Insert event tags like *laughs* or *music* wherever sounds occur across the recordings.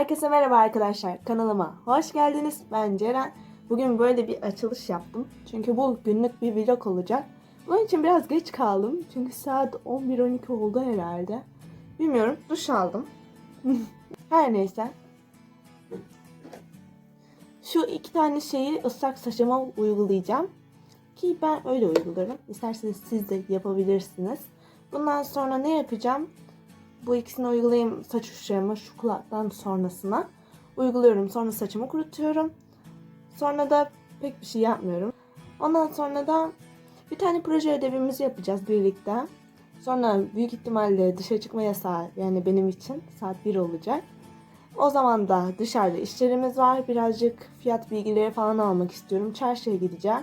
Herkese merhaba arkadaşlar. Kanalıma hoş geldiniz. Ben Ceren. Bugün böyle bir açılış yaptım. Çünkü bu günlük bir vlog olacak. Bunun için biraz geç kaldım. Çünkü saat 11-12 oldu herhalde. Bilmiyorum. Duş aldım. *laughs* Her neyse. Şu iki tane şeyi ıslak saçıma uygulayacağım. Ki ben öyle uygularım. İsterseniz siz de yapabilirsiniz. Bundan sonra ne yapacağım? Bu ikisini uygulayayım saç uçlarıma şu kulaktan sonrasına. Uyguluyorum. Sonra saçımı kurutuyorum. Sonra da pek bir şey yapmıyorum. Ondan sonra da bir tane proje ödevimizi yapacağız birlikte. Sonra büyük ihtimalle dışarı çıkma yasağı yani benim için saat 1 olacak. O zaman da dışarıda işlerimiz var. Birazcık fiyat bilgileri falan almak istiyorum. Çarşıya gideceğim.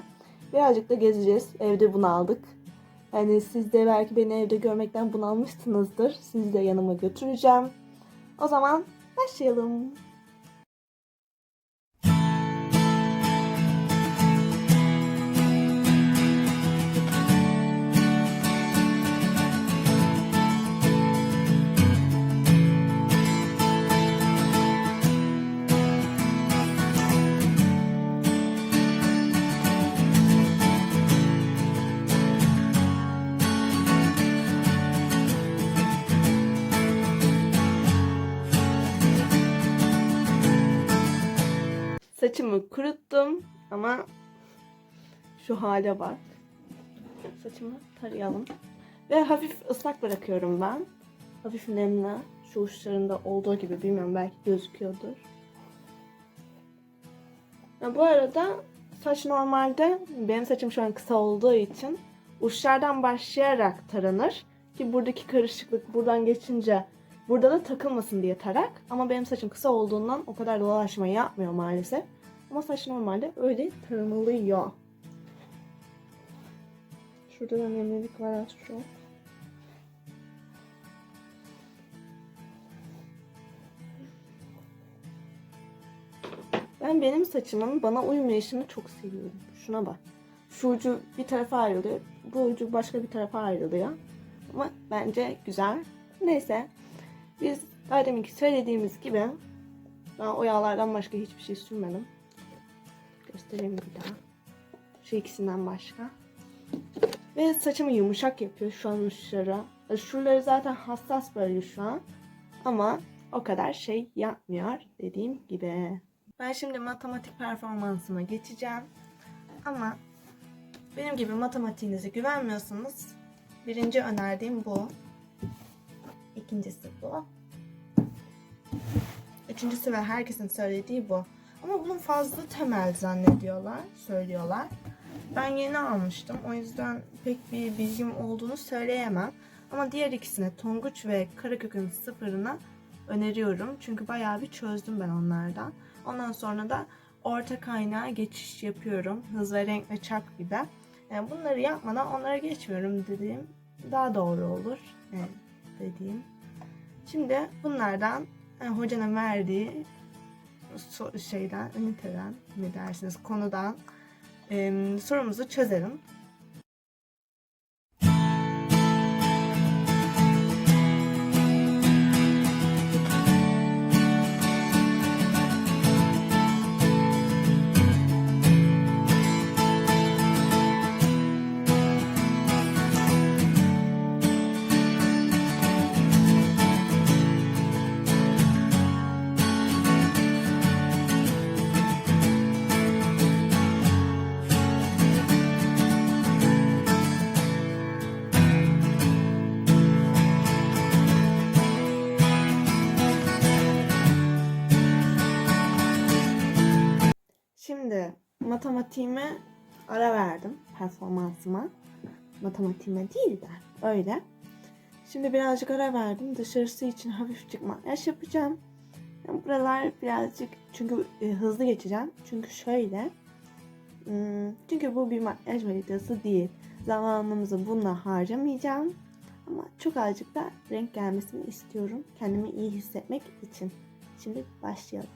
Birazcık da gezeceğiz. Evde bunu aldık. Yani siz de belki beni evde görmekten bunalmışsınızdır. Sizi de yanıma götüreceğim. O zaman başlayalım. Saçımı kuruttum ama şu hale bak. Saçımı tarayalım. Ve hafif ıslak bırakıyorum ben. Hafif nemli. Şu uçlarında olduğu gibi bilmiyorum belki gözüküyordur. Ya bu arada saç normalde benim saçım şu an kısa olduğu için uçlardan başlayarak taranır. Ki buradaki karışıklık buradan geçince burada da takılmasın diye tarak. Ama benim saçım kısa olduğundan o kadar dolaşma yapmıyor maalesef. Ama saç normalde öyle taranılıyor. Şurada da nemlilik var az çok. Ben benim saçımın bana uymayışını çok seviyorum. Şuna bak. Şu ucu bir tarafa ayrılıyor. Bu ucu başka bir tarafa ayrılıyor. Ama bence güzel. Neyse. Biz daha deminki söylediğimiz gibi ben o yağlardan başka hiçbir şey sürmedim. Göstereyim bir daha. Şu ikisinden başka. Ve saçımı yumuşak yapıyor şu an uçları. Şuraları zaten hassas böyle şu an. Ama o kadar şey yapmıyor dediğim gibi. Ben şimdi matematik performansıma geçeceğim. Ama benim gibi matematiğinize güvenmiyorsanız birinci önerdiğim bu. İkincisi bu. Üçüncüsü ve herkesin söylediği bu. Ama bunun fazla temel zannediyorlar, söylüyorlar. Ben yeni almıştım. O yüzden pek bir bilgim olduğunu söyleyemem. Ama diğer ikisine Tonguç ve Karakök'ün sıfırına öneriyorum. Çünkü bayağı bir çözdüm ben onlardan. Ondan sonra da orta kaynağa geçiş yapıyorum. Hız ve renk ve çak gibi. Yani bunları yapmadan onlara geçmiyorum dediğim daha doğru olur. Yani dediğim. Şimdi bunlardan yani hocanın verdiği şeyden, üniteden ne dersiniz konudan e, sorumuzu çözelim. Matematiğime ara verdim performansıma. Matematiğime değil de öyle. Şimdi birazcık ara verdim. Dışarısı için hafifçik makyaj yapacağım. Yani buralar birazcık çünkü e, hızlı geçeceğim. Çünkü şöyle. hmm, Çünkü bu bir makyaj videosu değil. Zamanımızı bununla harcamayacağım. Ama çok azıcık da renk gelmesini istiyorum. Kendimi iyi hissetmek için. Şimdi başlayalım.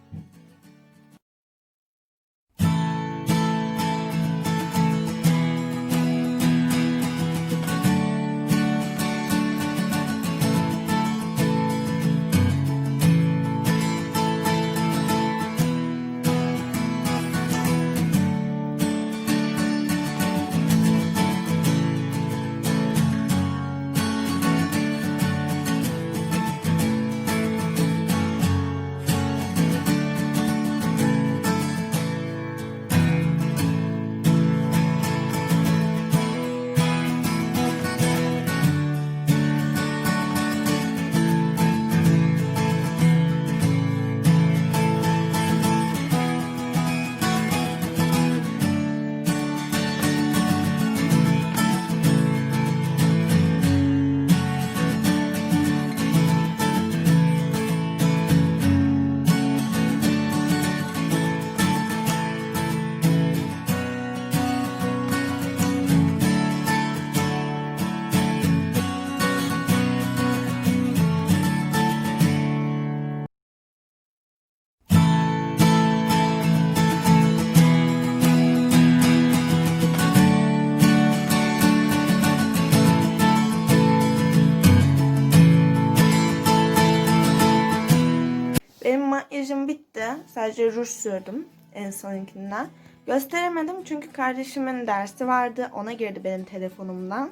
Makyajım bitti. Sadece ruj sürdüm en sonunkinden. Gösteremedim çünkü kardeşimin dersi vardı. Ona girdi benim telefonumdan.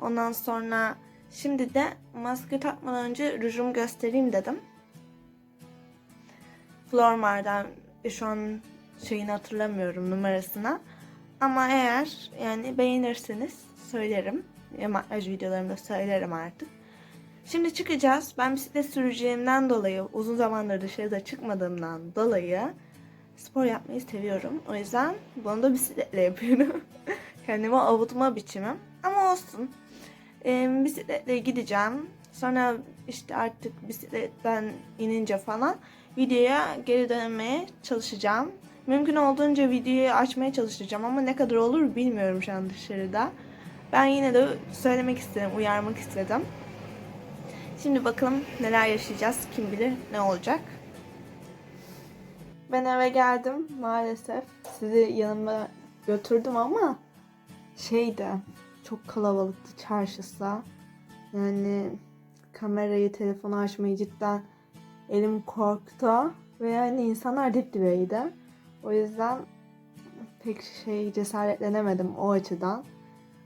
Ondan sonra şimdi de maske takmadan önce rujumu göstereyim dedim. Flormar'dan e, şu an şeyini hatırlamıyorum numarasına. Ama eğer yani beğenirseniz söylerim. Ya makyaj videolarımda söylerim artık. Şimdi çıkacağız. Ben bisiklet süreceğimden dolayı uzun zamandır dışarıda çıkmadığımdan dolayı spor yapmayı seviyorum. O yüzden bunu da bisikletle yapıyorum. *laughs* Kendime avutma biçimim. Ama olsun. Ee, bisikletle gideceğim. Sonra işte artık bisikletten inince falan videoya geri dönmeye çalışacağım. Mümkün olduğunca videoyu açmaya çalışacağım ama ne kadar olur bilmiyorum şu an dışarıda. Ben yine de söylemek istedim, uyarmak istedim. Şimdi bakalım neler yaşayacağız, kim bilir ne olacak. Ben eve geldim maalesef. Sizi yanıma götürdüm ama şeydi çok kalabalıktı çarşısı. Yani kamerayı, telefonu açmayı cidden elim korktu. Ve yani insanlar dip dibeydi. O yüzden pek şey cesaretlenemedim o açıdan.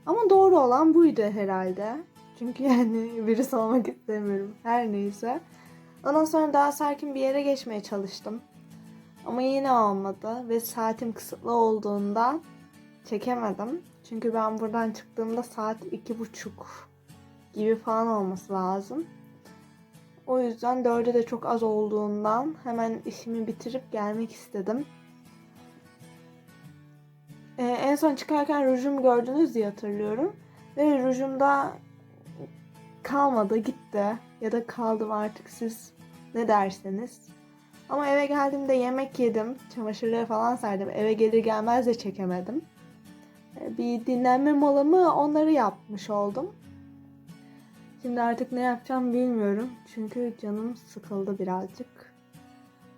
Ama doğru olan buydu herhalde. Çünkü yani virüs olmak istemiyorum. Her neyse. Ondan sonra daha sakin bir yere geçmeye çalıştım. Ama yine olmadı ve saatim kısıtlı olduğundan çekemedim. Çünkü ben buradan çıktığımda saat iki buçuk gibi falan olması lazım. O yüzden dörde de çok az olduğundan hemen işimi bitirip gelmek istedim. Ee, en son çıkarken rujumu gördünüz diye hatırlıyorum. Ve rujumda kalmadı gitti. Ya da kaldım artık siz ne derseniz. Ama eve geldiğimde yemek yedim. Çamaşırları falan serdim. Eve gelir gelmez de çekemedim. Ee, Bir dinlenme molamı onları yapmış oldum. Şimdi artık ne yapacağım bilmiyorum. Çünkü canım sıkıldı birazcık.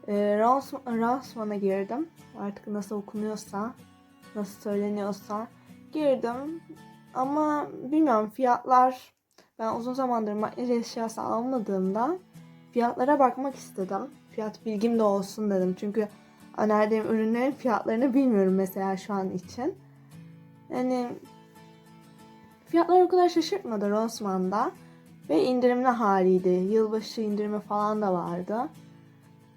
Ross- Rossmann'a girdim. Artık nasıl okunuyorsa, nasıl söyleniyorsa girdim. Ama bilmiyorum fiyatlar ben uzun zamandır makyaj eşyası almadığımda fiyatlara bakmak istedim. Fiyat bilgim de olsun dedim. Çünkü önerdiğim ürünlerin fiyatlarını bilmiyorum mesela şu an için. Yani fiyatlar o kadar şaşırtmadı Rossmann'da. Ve indirimli haliydi. Yılbaşı indirimi falan da vardı.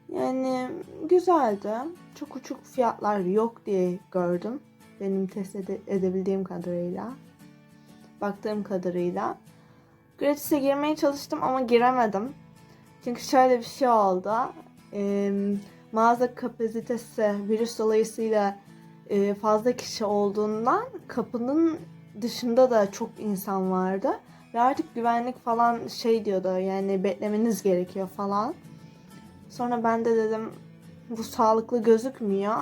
Yani güzeldi. Çok uçuk fiyatlar yok diye gördüm. Benim test ede- edebildiğim kadarıyla. Baktığım kadarıyla. Gratis'e girmeye çalıştım ama giremedim. Çünkü şöyle bir şey oldu. Ee, mağaza kapasitesi virüs dolayısıyla e, fazla kişi olduğundan kapının dışında da çok insan vardı. Ve artık güvenlik falan şey diyordu yani beklemeniz gerekiyor falan. Sonra ben de dedim bu sağlıklı gözükmüyor.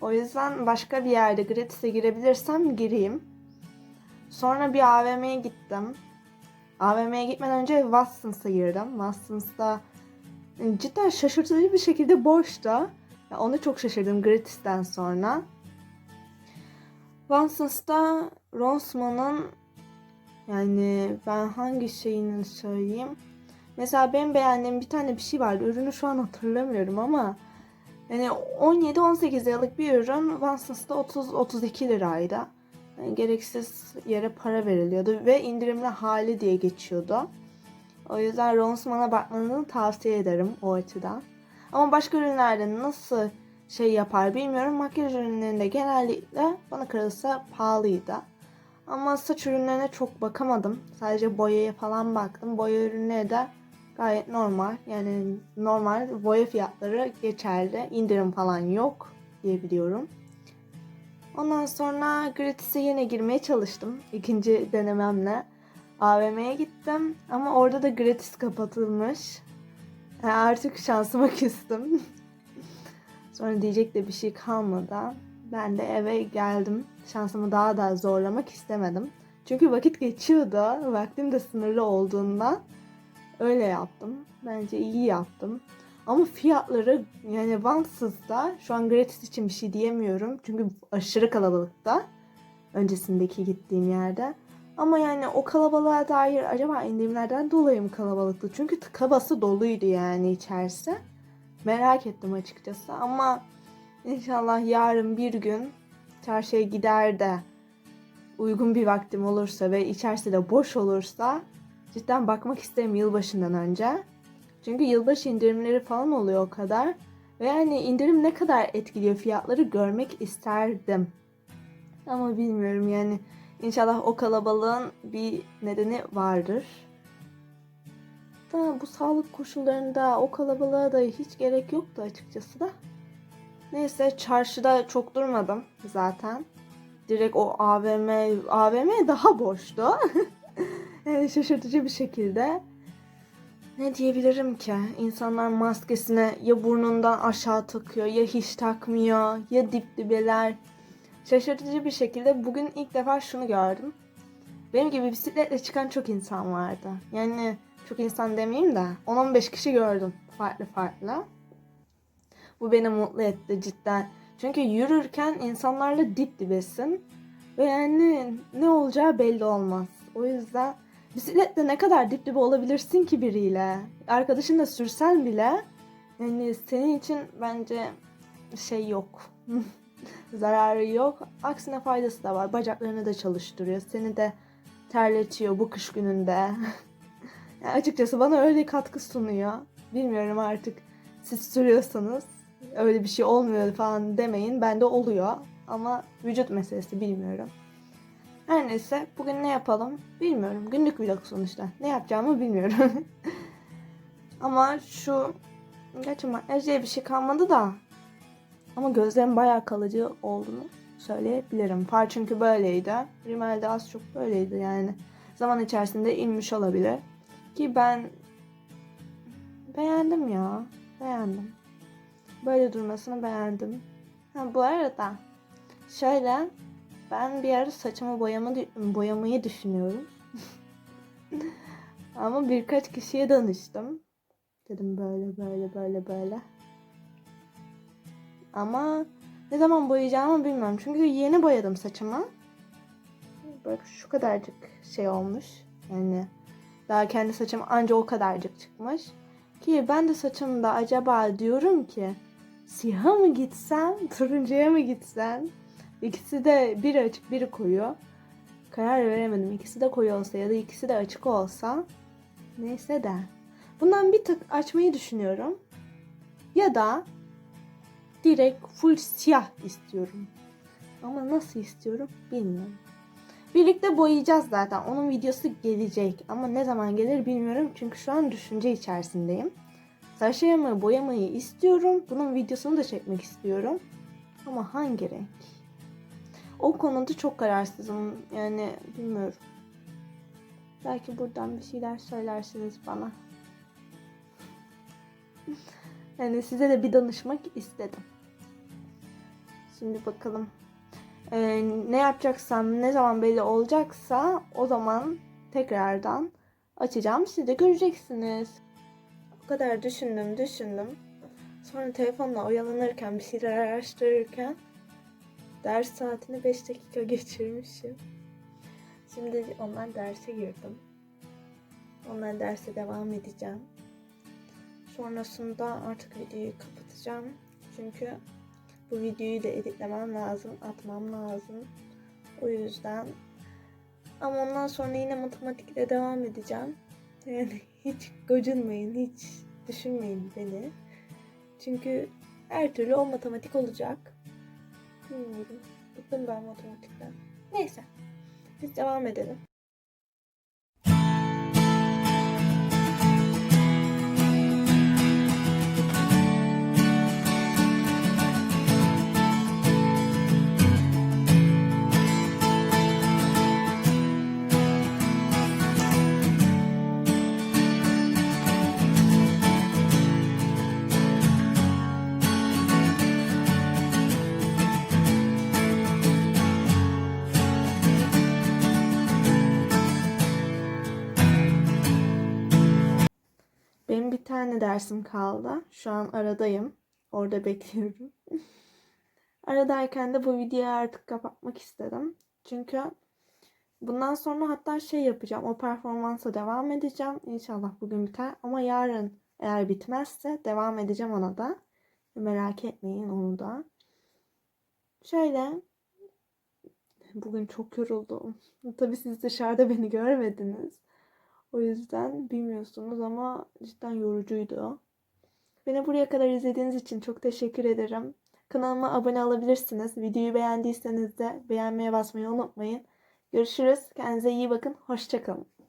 O yüzden başka bir yerde gratis'e girebilirsem gireyim. Sonra bir AVM'ye gittim. AVM'ye gitmeden önce Watson's'a girdim. Watson's'ta e, cidden şaşırtıcı bir şekilde boştu. Ya onu çok şaşırdım gratis'ten sonra. Watson's'ta Rossmann'ın yani ben hangi şeyini söyleyeyim? Mesela benim beğendiğim bir tane bir şey vardı. Ürünü şu an hatırlamıyorum ama yani 17-18 liralık bir ürün Watson's'ta 30-32 liraydı. Yani gereksiz yere para veriliyordu ve indirimli hali diye geçiyordu. O yüzden Rossmann'a bakmanızı tavsiye ederim o açıdan. Ama başka ürünlerde nasıl şey yapar bilmiyorum. Makyaj ürünlerinde genellikle bana kalırsa pahalıydı. Ama saç ürünlerine çok bakamadım. Sadece boyaya falan baktım. Boya ürünleri de gayet normal. Yani normal boya fiyatları geçerli. İndirim falan yok diye biliyorum. Ondan sonra gratis'e yine girmeye çalıştım. ikinci denememle. AVM'ye gittim ama orada da gratis kapatılmış. Yani artık şansıma *laughs* küstüm. sonra diyecek de bir şey kalmadı. Ben de eve geldim. Şansımı daha da zorlamak istemedim. Çünkü vakit geçiyordu. Vaktim de sınırlı olduğundan öyle yaptım. Bence iyi yaptım. Ama fiyatları yani Vansız'da şu an gratis için bir şey diyemiyorum. Çünkü aşırı kalabalıkta. Öncesindeki gittiğim yerde. Ama yani o kalabalığa dair acaba indirimlerden dolayı mı kalabalıktı? Çünkü tıka doluydu yani içerisi. merak ettim açıkçası ama inşallah yarın bir gün çarşıya gider de uygun bir vaktim olursa ve içerisi de boş olursa cidden bakmak isterim yılbaşından önce. Çünkü yılbaşı indirimleri falan oluyor o kadar. Ve yani indirim ne kadar etkiliyor fiyatları görmek isterdim. Ama bilmiyorum yani inşallah o kalabalığın bir nedeni vardır. Da bu sağlık koşullarında o kalabalığa da hiç gerek yoktu açıkçası da. Neyse çarşıda çok durmadım zaten. Direkt o AVM, AVM daha boştu. *laughs* yani şaşırtıcı bir şekilde. Ne diyebilirim ki? İnsanlar maskesine ya burnundan aşağı takıyor ya hiç takmıyor ya dip dibeler. Şaşırtıcı bir şekilde bugün ilk defa şunu gördüm. Benim gibi bisikletle çıkan çok insan vardı. Yani çok insan demeyeyim de 10-15 kişi gördüm farklı farklı. Bu beni mutlu etti cidden. Çünkü yürürken insanlarla dip dibesin. Ve yani ne olacağı belli olmaz. O yüzden bisikletle ne kadar dip dibe olabilirsin ki biriyle. Arkadaşınla sürsen bile yani senin için bence şey yok. *laughs* Zararı yok. Aksine faydası da var. Bacaklarını da çalıştırıyor. Seni de terletiyor bu kış gününde. *laughs* yani açıkçası bana öyle katkı sunuyor. Bilmiyorum artık siz sürüyorsanız öyle bir şey olmuyor falan demeyin. Bende oluyor. Ama vücut meselesi bilmiyorum. Her neyse bugün ne yapalım bilmiyorum. Günlük vlog sonuçta. Ne yapacağımı bilmiyorum. *laughs* Ama şu gerçi makyaj bir şey kalmadı da ama gözlerim bayağı kalıcı olduğunu söyleyebilirim. Far çünkü böyleydi. Rimel de az çok böyleydi yani. Zaman içerisinde inmiş olabilir. Ki ben beğendim ya. Beğendim. Böyle durmasını beğendim. Ha, bu arada şöyle ben bir ara saçımı boyama, boyamayı düşünüyorum. *laughs* Ama birkaç kişiye danıştım. Dedim böyle böyle böyle böyle. Ama ne zaman boyayacağımı bilmiyorum. Çünkü yeni boyadım saçımı. Bak şu kadarcık şey olmuş. Yani daha kendi saçım anca o kadarcık çıkmış. Ki ben de saçımda acaba diyorum ki siyaha mı gitsem, turuncuya mı gitsem? İkisi de biri açık biri koyu. Karar veremedim. İkisi de koyu olsa ya da ikisi de açık olsa. Neyse de. Bundan bir tık açmayı düşünüyorum. Ya da direkt full siyah istiyorum. Ama nasıl istiyorum bilmiyorum. Birlikte boyayacağız zaten. Onun videosu gelecek. Ama ne zaman gelir bilmiyorum. Çünkü şu an düşünce içerisindeyim. Saçlarımı boyamayı istiyorum. Bunun videosunu da çekmek istiyorum. Ama hangi renk? O konuda çok kararsızım. Yani bilmiyorum. Belki buradan bir şeyler söylersiniz bana. *laughs* Yani size de bir danışmak istedim. Şimdi bakalım. Ee, ne yapacaksam ne zaman belli olacaksa o zaman tekrardan açacağım. Siz de göreceksiniz. O kadar düşündüm düşündüm. Sonra telefonla oyalanırken bir şeyler araştırırken ders saatini 5 dakika geçirmişim. Şimdi onlar derse girdim. Onlar derse devam edeceğim. Sonrasında artık videoyu kapatacağım. Çünkü bu videoyu da editlemem lazım, atmam lazım. O yüzden ama ondan sonra yine matematikle devam edeceğim. Yani *laughs* hiç gocunmayın, hiç düşünmeyin beni. Çünkü her türlü o matematik olacak. Bilmiyorum. Bıktım ben matematikten. Neyse. Biz devam edelim. Dersim kaldı. Şu an aradayım. Orada *laughs* bekliyorum. Aradayken de bu videoyu artık kapatmak istedim. Çünkü bundan sonra hatta şey yapacağım. O performansa devam edeceğim. İnşallah bugün biter. Ama yarın Eğer bitmezse devam edeceğim ona da. Merak etmeyin onu da. Şöyle bugün çok yoruldum. Tabii siz dışarıda beni görmediniz. O yüzden bilmiyorsunuz ama cidden yorucuydu. Beni buraya kadar izlediğiniz için çok teşekkür ederim. Kanalıma abone olabilirsiniz. Videoyu beğendiyseniz de beğenmeye basmayı unutmayın. Görüşürüz. Kendinize iyi bakın. Hoşçakalın.